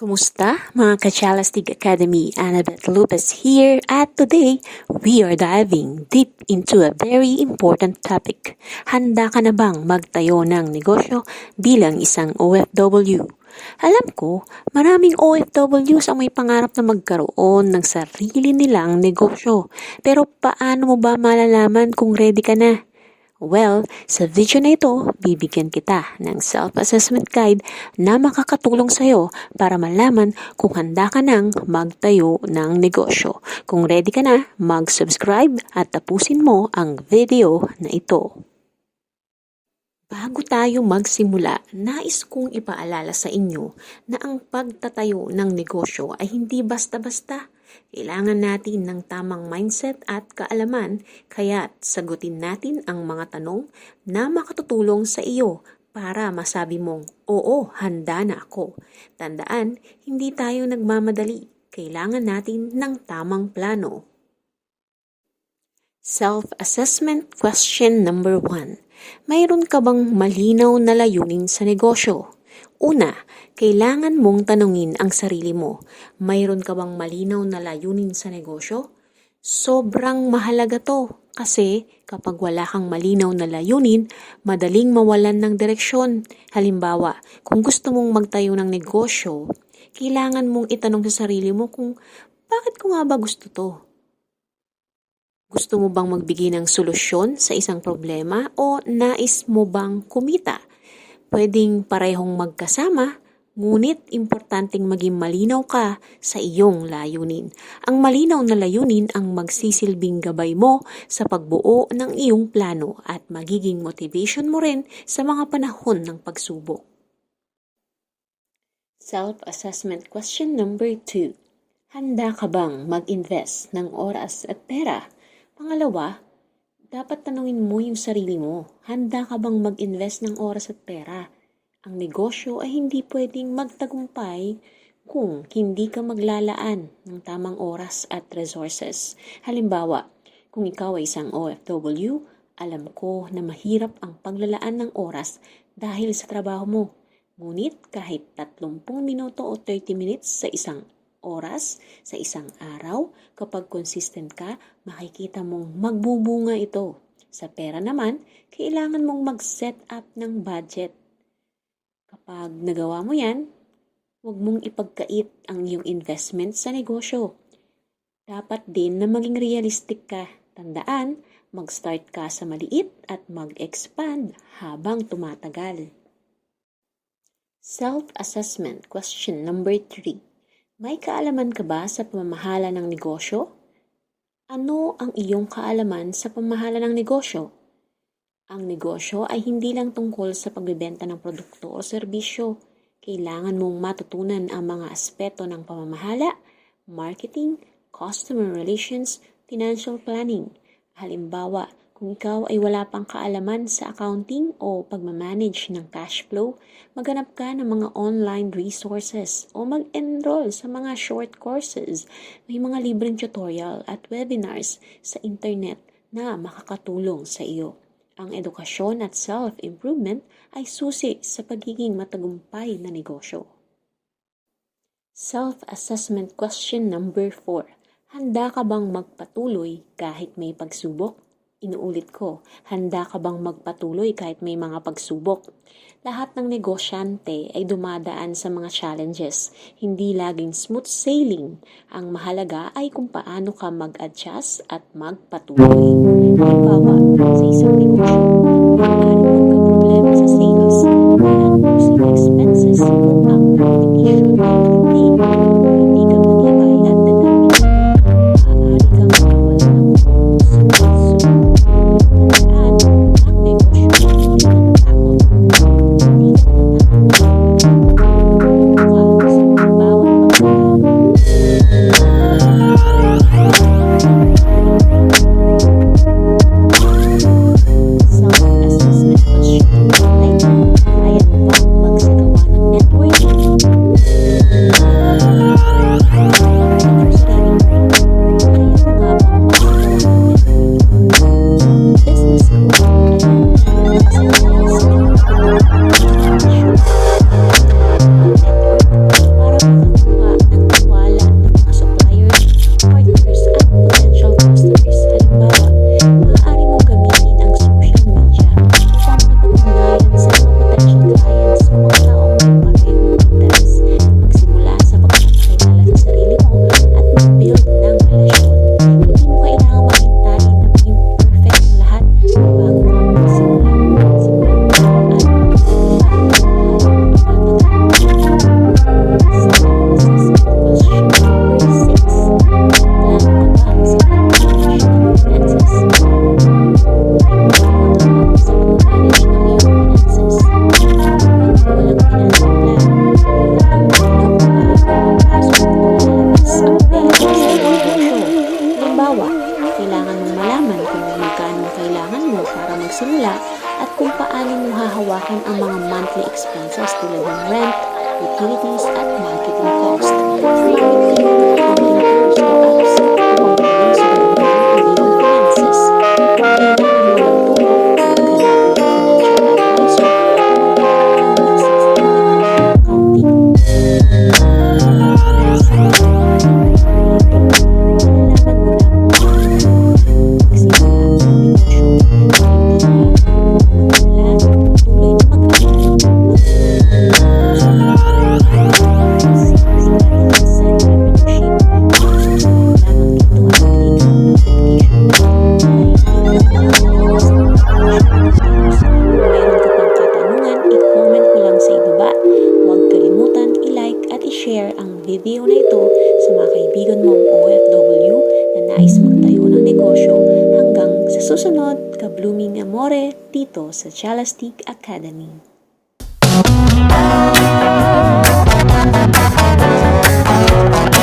Kumusta mga Kachalastig Academy? Annabeth Lopez here at today we are diving deep into a very important topic. Handa ka na bang magtayo ng negosyo bilang isang OFW? Alam ko, maraming OFWs ang may pangarap na magkaroon ng sarili nilang negosyo. Pero paano mo ba malalaman kung ready ka na? Well, sa video na ito, bibigyan kita ng self-assessment guide na makakatulong sa'yo para malaman kung handa ka nang magtayo ng negosyo. Kung ready ka na, mag-subscribe at tapusin mo ang video na ito. Bago tayo magsimula, nais kong ipaalala sa inyo na ang pagtatayo ng negosyo ay hindi basta-basta. Kailangan natin ng tamang mindset at kaalaman, kaya sagutin natin ang mga tanong na makatutulong sa iyo para masabi mong, oo, handa na ako. Tandaan, hindi tayo nagmamadali. Kailangan natin ng tamang plano. Self-assessment question number one. Mayroon ka bang malinaw na layunin sa negosyo? Una, kailangan mong tanungin ang sarili mo, mayroon ka bang malinaw na layunin sa negosyo? Sobrang mahalaga to kasi kapag wala kang malinaw na layunin, madaling mawalan ng direksyon. Halimbawa, kung gusto mong magtayo ng negosyo, kailangan mong itanong sa sarili mo kung bakit ko nga ba gusto to? Gusto mo bang magbigay ng solusyon sa isang problema o nais mo bang kumita? Pwedeng parehong magkasama, ngunit importanteng maging malinaw ka sa iyong layunin. Ang malinaw na layunin ang magsisilbing gabay mo sa pagbuo ng iyong plano at magiging motivation mo rin sa mga panahon ng pagsubok. Self-assessment question number 2. Handa ka bang mag-invest ng oras at pera Pangalawa, dapat tanungin mo yung sarili mo. Handa ka bang mag-invest ng oras at pera? Ang negosyo ay hindi pwedeng magtagumpay kung hindi ka maglalaan ng tamang oras at resources. Halimbawa, kung ikaw ay isang OFW, alam ko na mahirap ang paglalaan ng oras dahil sa trabaho mo. Ngunit kahit 30 minuto o 30 minutes sa isang oras sa isang araw, kapag consistent ka, makikita mong magbubunga ito. Sa pera naman, kailangan mong mag-set up ng budget. Kapag nagawa mo yan, huwag mong ipagkait ang iyong investment sa negosyo. Dapat din na maging realistic ka. Tandaan, mag-start ka sa maliit at mag-expand habang tumatagal. Self-assessment question number 3. May kaalaman ka ba sa pamamahala ng negosyo? Ano ang iyong kaalaman sa pamamahala ng negosyo? Ang negosyo ay hindi lang tungkol sa pagbebenta ng produkto o serbisyo. Kailangan mong matutunan ang mga aspeto ng pamamahala, marketing, customer relations, financial planning. Halimbawa, kung ikaw ay wala pang kaalaman sa accounting o pagmamanage ng cash flow, maghanap ka ng mga online resources o mag-enroll sa mga short courses. May mga libreng tutorial at webinars sa internet na makakatulong sa iyo. Ang edukasyon at self-improvement ay susi sa pagiging matagumpay na negosyo. Self-assessment question number 4. Handa ka bang magpatuloy kahit may pagsubok? Inuulit ko, handa ka bang magpatuloy kahit may mga pagsubok? Lahat ng negosyante ay dumadaan sa mga challenges. Hindi laging smooth sailing. Ang mahalaga ay kung paano ka mag-adjust at magpatuloy. Halimbawa, sa isang negosyo, naman ang mga monthly expenses tulad ng rent, utilities, at marketing cost. Free with payment from Encourage to Apps. nais magtayo ng negosyo hanggang sa susunod ka Blooming Amore dito sa Chalastic Academy. Thank you.